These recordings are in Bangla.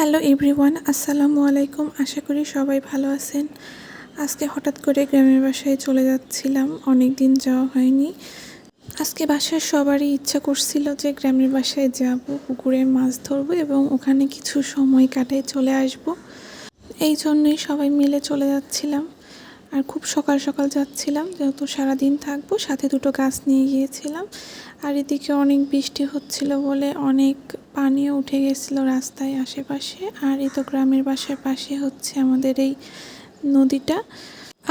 হ্যালো এভরিওয়ান, আসসালামু আলাইকুম। আশা করি সবাই ভালো আছেন। আজকে হঠাৎ করে গ্রামের বাসায় চলে যাচ্ছিলাম। অনেক দিন যাওয়া হয়নি। আজকে বাসার সবারই ইচ্ছা করছিল যে গ্রামের বাসায় যাব, পুকুরে মাছ ধরবো এবং ওখানে কিছু সময় কাটায় চলে আসব। এই জন্যই সবাই মিলে চলে যাচ্ছিলাম। আর খুব সকাল সকাল যাচ্ছিলাম, যেহেতু সারাদিন থাকব, সাথে দুটো গাছ নিয়ে গিয়েছিলাম। আর এদিকে অনেক বৃষ্টি হচ্ছিল বলে অনেক পানিও উঠে গেছিল রাস্তায় আশেপাশে। আর এই তো গ্রামের বাসার পাশে হচ্ছে আমাদের এই নদীটা।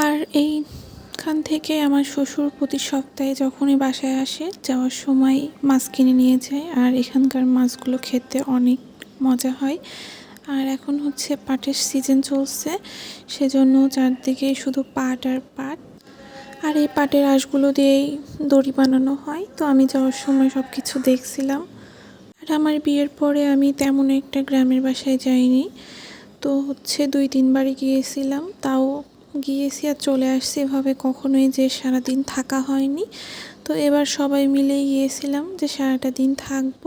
আর এইখান থেকে আমার শ্বশুর প্রতি সপ্তাহে যখনই বাসায় আসে, যাওয়ার সময় মাছ কিনে নিয়ে যায়। আর এখানকার মাছগুলো খেতে অনেক মজা হয়। আর এখন হচ্ছে পাটের সিজন চলছে, সেজন্য চারদিকে শুধু পাট আর পাট। আর এই পাটের আঁশগুলো দিয়েই দড়ি বানানো হয়, তো আমি যাওয়ার সময় সব কিছু দেখছিলাম। আর আমার বিয়ের পরে আমি তেমন একটা গ্রামের বাসায় যাইনি, তো হচ্ছে দুই তিনবারই গিয়েছিলাম, তাও গিয়েছি আর চলে আসছি এভাবে কখনোই যে সারাদিন থাকা হয়নি। তো এবার সবাই মিলেই গিয়েছিলাম যে সারাটা দিন থাকব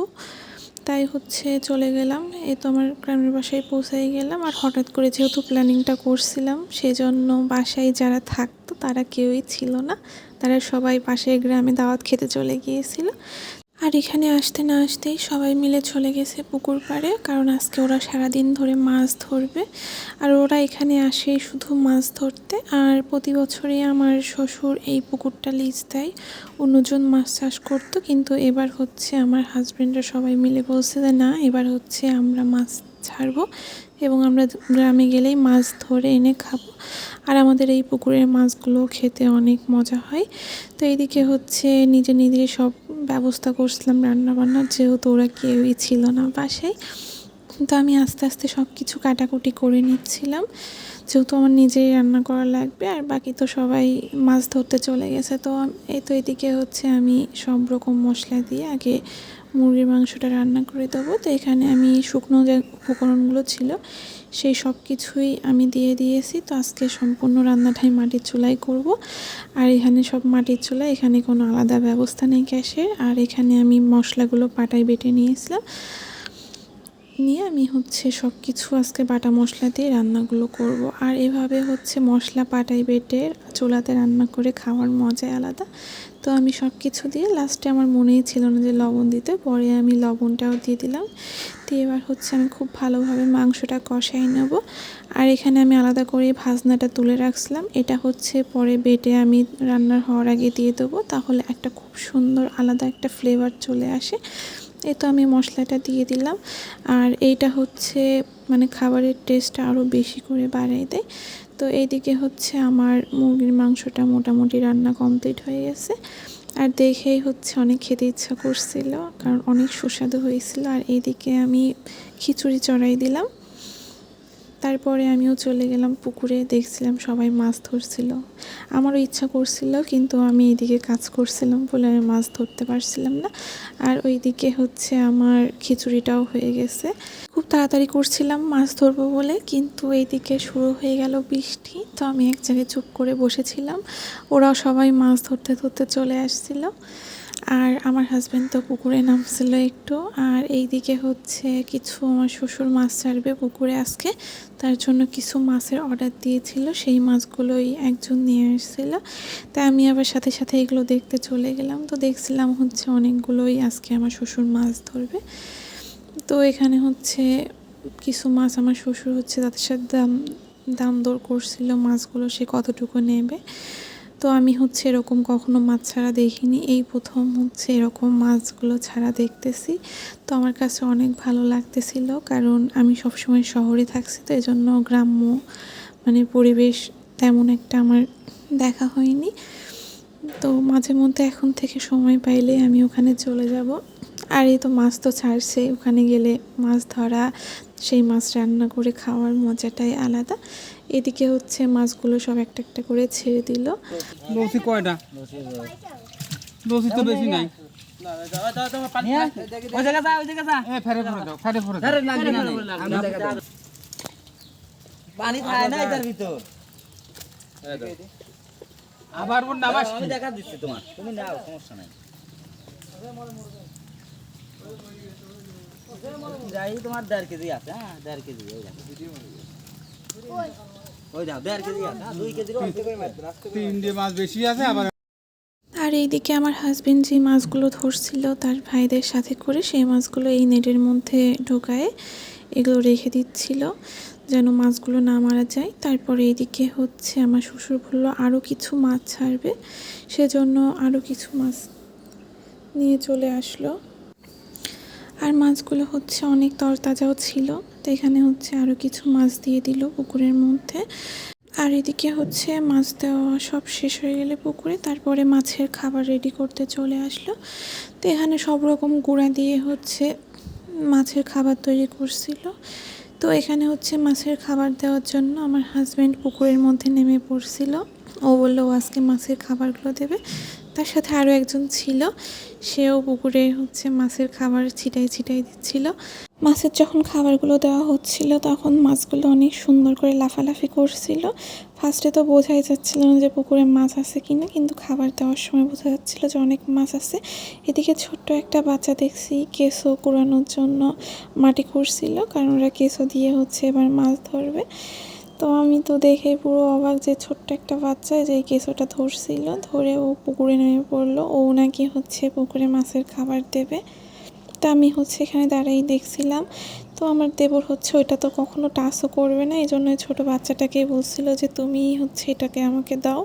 তাই হচ্ছে চলে গেলাম। এই তো আমার গ্রামের বাসায় পৌঁছাই গেলাম আর হঠাৎ করে যেহেতু প্ল্যানিংটা করছিলাম, সেজন্য বাসায় যারা থাকতো তারা কেউই ছিল না। তারা সবাই পাশের গ্রামে দাওয়াত খেতে চলে গিয়েছিল। আর এখানে আসতে না আসতেই সবাই মিলে চলে গেছে পুকুর পাড়ে, কারণ আজকে ওরা সারাদিন ধরে মাছ ধরবে। আর ওরা এখানে আসে শুধু মাছ ধরতে। আর প্রতি বছরই আমার শ্বশুর এই পুকুরটা লিজ দেয়। অন্যজন মাছ চাষ করতো, কিন্তু এবার হচ্ছে আমার হাজব্যান্ডরা সবাই মিলে বলছে যে, না, এবার হচ্ছে আমরা মাছ ছাড়বো এবং আমরা গ্রামে গেলেই মাছ ধরে এনে খাব। আর আমাদের এই পুকুরের মাছগুলো খেতে অনেক মজা হয়। তো এইদিকে হচ্ছে নিজে নিজে সব ব্যবস্থা করছিলাম রান্নাবান্নার, যেহেতু ওরা কেউই ছিল না বাসায়। তো আমি আস্তে আস্তে সব কিছু কাটাকুটি করে নিচ্ছিলাম। যেহেতু আমার নিজেই রান্না করা লাগবে, আর বাকি তো সবাই মাছ ধরতে চলে গেছে। তো এই তো এদিকে হচ্ছে আমি সব রকম মশলা দিয়ে আগে মুরগির মাংসটা রান্না করে দেবো। তো এখানে আমি শুকনো যে উপকরণগুলো ছিল, সেই সব কিছুই আমি দিয়ে দিয়েছি। তো আজকে সম্পূর্ণ রান্নাটাই মাটির চুলাই করব। আর এখানে সব মাটির চুলা এখানে কোনো আলাদা ব্যবস্থা নেই গ্যাসের। আর এখানে আমি মশলাগুলো পাটায় বেটে নিয়েছিলাম। নিয়ে আমি হচ্ছে সব কিছু আজকে বাটা মশলা দিয়ে রান্নাগুলো করব। আর এভাবে হচ্ছে মশলা পাটাই বেটে চুলাতে রান্না করে খাওয়ার মজাই আলাদা। তো আমি সব কিছু দিয়ে লাস্টে আমার মনেই ছিল না যে লবণ দিতে। পরে আমি লবণটাও দিয়ে দিলাম। দিয়ে এবার হচ্ছে আমি খুব ভালোভাবে মাংসটা কষাই নেব। আর এখানে আমি আলাদা করে ভাজনাটা তুলে রাখছিলাম। এটা হচ্ছে পরে বেটে আমি রান্নার হওয়ার আগে দিয়ে দেবো। তাহলে একটা খুব সুন্দর আলাদা একটা ফ্লেভার চলে আসে। এ তো আমি মশলাটা দিয়ে দিলাম। আর এইটা হচ্ছে মানে খাবারের টেস্টটা আরও বেশি করে বাড়াই দেয়। তো এইদিকে হচ্ছে আমার মুরগির মাংসটা মোটামুটি রান্না কমপ্লিট হয়ে গেছে। আর দেখেই হচ্ছে অনেক খেতে ইচ্ছা করছিল, কারণ অনেক সুস্বাদু হয়েছিল। আর এইদিকে আমি খিচুড়ি চড়াই দিলাম। তারপরে আমিও চলে গেলাম পুকুরে, দেখছিলাম সবাই মাছ ধরছিল। আমারও ইচ্ছা করছিল, কিন্তু আমি এইদিকে কাজ করছিলাম বলে আমি মাছ ধরতে পারছিলাম না। আর ওইদিকে হচ্ছে আমার খিচুড়িটাও হয়ে গেছে। খুব তাড়াতাড়ি করছিলাম মাছ ধরবো বলে, কিন্তু এইদিকে শুরু হয়ে গেল বৃষ্টি। তো আমি এক জায়গায় চুপ করে বসেছিলাম। ওরাও সবাই মাছ ধরতে ধরতে চলে আসছিল। আর আমার হাজব্যান্ড তো পুকুরে নামছিল একটু। আর এই দিকে হচ্ছে কিছু আমার শ্বশুর মাছ ছাড়বে পুকুরে আজকে। তার জন্য কিছু মাছের অর্ডার দিয়েছিল। সেই মাছগুলোই একজন নিয়ে এসেছিল তাই আমি আবার সাথে সাথে এগুলো দেখতে চলে গেলাম। তো দেখছিলাম হচ্ছে অনেকগুলোই আজকে আমার শ্বশুর মাছ ধরবে। তো এখানে হচ্ছে কিছু মাছ আমার শ্বশুর হচ্ছে তাদের সাথে দাম দাম দর করছিল মাছগুলো সে কতটুকু নেবে। তো আমি হচ্ছে এরকম কখনো মাছ ছাড়া দেখিনি। এই প্রথম হচ্ছে এরকম মাছগুলো ছাড়া দেখতেছি। তো আমার কাছে অনেক ভালো লাগতেছিল কারণ আমি সবসময় শহরে থাকছি তো এজন্য গ্রাম্য মানে পরিবেশ তেমন একটা আমার দেখা হয়নি। তো মাঝে মধ্যে এখন থেকে সময় পাইলে আমি ওখানে চলে যাব। আর এই তো মাছ তো ছাড়ছে ওখানে গেলে মাছ ধরা সেই মাছ রান্না করে খাওয়ার মজাটাই আলাদা। এদিকে হচ্ছে মাছগুলো সব একটা একটা করে ছেড়ে দিল। বলছি কয়টা? বলছি তো বেশি নাই। পানি খায় না এটার ভিতর। আবার বোন নামাজ আমি দেখা দিচ্ছি তোমার। তুমি নাও সমস্যা নাই। যাই তোমার দেড় কেজি আছে হ্যাঁ দেড় কেজি ওই ওই দাও দেড় কেজি আছে হ্যাঁ, দুই কেজির অর্ধেক করে মারতে হবে। তিনটে মাছ বেশি আছে আবার আর এইদিকে আমার হাজবেন্ড যে মাছগুলো ধরছিল তার ভাইদের সাথে করে সেই মাছগুলো এই নেটের মধ্যে ঢোকায় এগুলো রেখে দিচ্ছিল যেন মাছগুলো না মারা যায়। তারপরে এইদিকে হচ্ছে আমার শ্বশুর বলল আরও কিছু মাছ ছাড়বে। সেজন্য আরও কিছু মাছ নিয়ে চলে আসলো। আর মাছগুলো হচ্ছে অনেক তরতাজাও ছিল, তো এখানে হচ্ছে আরও কিছু মাছ দিয়ে দিল পুকুরের মধ্যে। আর এদিকে হচ্ছে মাছ দেওয়া সব শেষ হয়ে গেলে পুকুরে, তারপরে মাছের খাবার রেডি করতে চলে আসলো। তো এখানে সব রকম গুঁড়া দিয়ে হচ্ছে মাছের খাবার তৈরি করছিল। তো এখানে হচ্ছে মাছের খাবার দেওয়ার জন্য আমার হাজব্যান্ড পুকুরের মধ্যে নেমে পড়ছিল। ও বলল, ও আজকে মাছের খাবারগুলো দেবে। তার সাথে আরও একজন ছিল, সেও পুকুরে হচ্ছে মাছের খাবার ছিটাই ছিটাই দিচ্ছিল। মাছের যখন খাবারগুলো দেওয়া হচ্ছিল, তখন মাছগুলো অনেক সুন্দর করে লাফালাফি করছিল। ফার্স্টে তো বোঝাই যাচ্ছিল না যে পুকুরে মাছ আছে কি না কিন্তু খাবার দেওয়ার সময় বোঝা যাচ্ছিল যে অনেক মাছ আছে। এদিকে ছোট্ট একটা বাচ্চা দেখছি কেঁচো কুড়ানোর জন্য মাটি করছিল কারণ ওরা কেঁচো দিয়ে হচ্ছে এবার মাছ ধরবে। তো আমি তো দেখে পুরো অবাক যে ছোট্ট একটা বাচ্চা যে কেঁচোটা ধরছিল, ধরে ও পুকুরে নেমে পড়ল। ও নাকি হচ্ছে পুকুরে মাছের খাবার দেবে। তা আমি হচ্ছে এখানে দাঁড়াই দেখছিলাম। তো আমার দেবর হচ্ছে ওইটা তো কখনো টাচও করবে না এই জন্য ছোটো বাচ্চাটাকে বলছিল যে তুমি হচ্ছে এটাকে আমাকে দাও।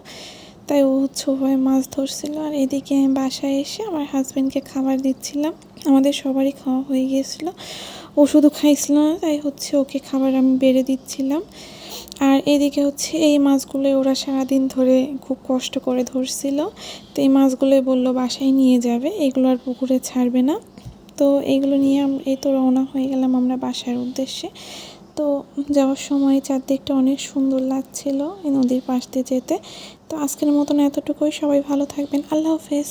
তাই ও হচ্ছে ওভাবে মাছ ধরছিল আর এদিকে আমি বাসায় এসে আমার হাজব্যান্ডকে খাবার দিচ্ছিলাম। আমাদের সবারই খাওয়া হয়ে গিয়েছিল। ও শুধু খাইছিল না, তাই হচ্ছে ওকে খাবার আমি বেড়ে দিচ্ছিলাম। আর এদিকে হচ্ছে এই মাছগুলো ওরা সারাদিন ধরে খুব কষ্ট করে ধরছিল। তো এই মাছগুলোই বলল বাসায় নিয়ে যাবে, এগুলো আর পুকুরে ছাড়বে না। তো এইগুলো নিয়ে এই তো রওনা হয়ে গেলাম আমরা বাসার উদ্দেশ্যে। তো যাওয়ার সময় চারদিকটা অনেক সুন্দর লাগছিল এই নদীর পাশ দিয়ে যেতে। তো আজকের মতন এতটুকুই, সবাই ভালো থাকবেন, আল্লাহ হাফেজ।